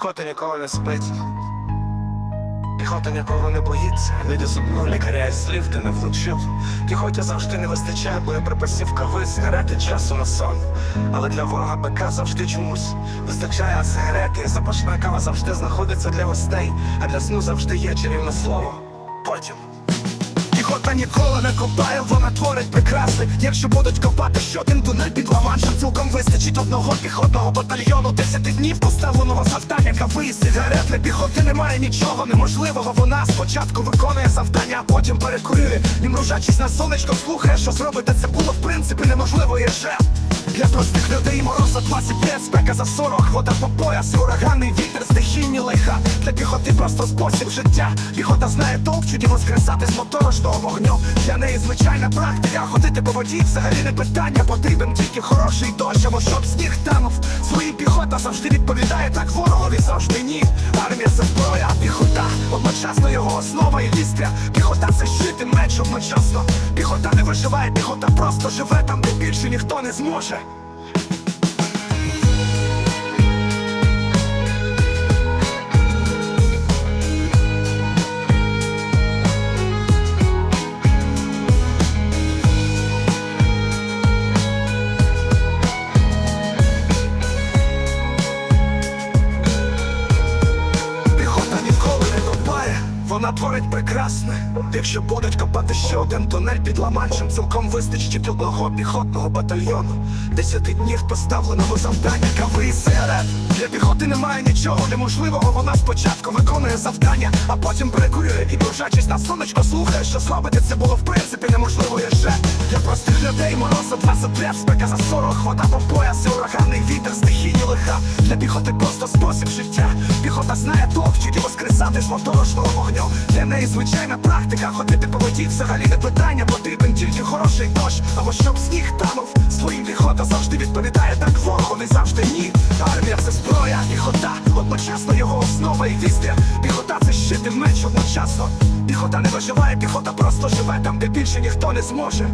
Піхота ніколи не спить. Піхота нікого не боїться, не зубного лікаря і слів ти не влучив. Піхоті завжди не вистачає боєприпасів кави, сигарети, часу на сон. Але для ворога БК завжди чомусь вистачає сигарети. Запашна кава завжди знаходиться для гостей, а для сну завжди є чарівне слово. Потім. Піхота ніколи не копає, вона творить прикраси. Якщо будуть копати щоден тунель під ламаншем, цілком вистачить одного піхотного батальйону. Десяти днів поставленого завдання кави і сигарет для піхоти немає нічого неможливого. Вона спочатку виконує завдання, а потім перекурює. І мружачись на сонечко, слухає, що зробити це було в принципі неможливо і вже. Для простих людей мороз за 25, спека за 40, вода по пояс, ураганний вітер, стихійні лиха. Для піхоти просто спосіб життя. Піхота знає толк, чуді воскресати з моторошного вогню. Для неї звичайна практика. Ходити по воді взагалі не питання. Потрібен тільки хороший дощ, або щоб сніг танув. Своїм піхота завжди відповідає так ворогові завжди ні. Армія це зброя, піхота одночасно його основа і вістря. Піхота це щит і меч одночасно. Піхота не виживає, піхота просто живе там, де більше ніхто не зможе. Вона творить прекрасне. Якщо будуть копати ще один тунель під ламанчем, цілком вистачить одного піхотного батальйону. Десяти днів поставленого завдання кави і сигарет. Для піхоти немає нічого неможливого. Вона спочатку виконує завдання, а потім перекурює і кружачись на сонечко, слухає, що слабити це було в принципі неможливо ще. Для простих людей мороз за 25, спека за 40, вода по пояс, і ураганний вітер, стихійні лиха. Для піхоти просто спосіб життя. Піхота знає вчить воскресати вогню. Для неї звичайна практика. Ходити по воді взагалі не питання. Потрібен тільки хороший дощ, або щоб сніг танув. Своїм піхота завжди відповідає так ворогу, не завжди ні. Армія це зброя, піхота, одночасно його основа і вістря. Піхота це щит і меч одночасно. Піхота не виживає, піхота просто живе там, де більше ніхто не зможе.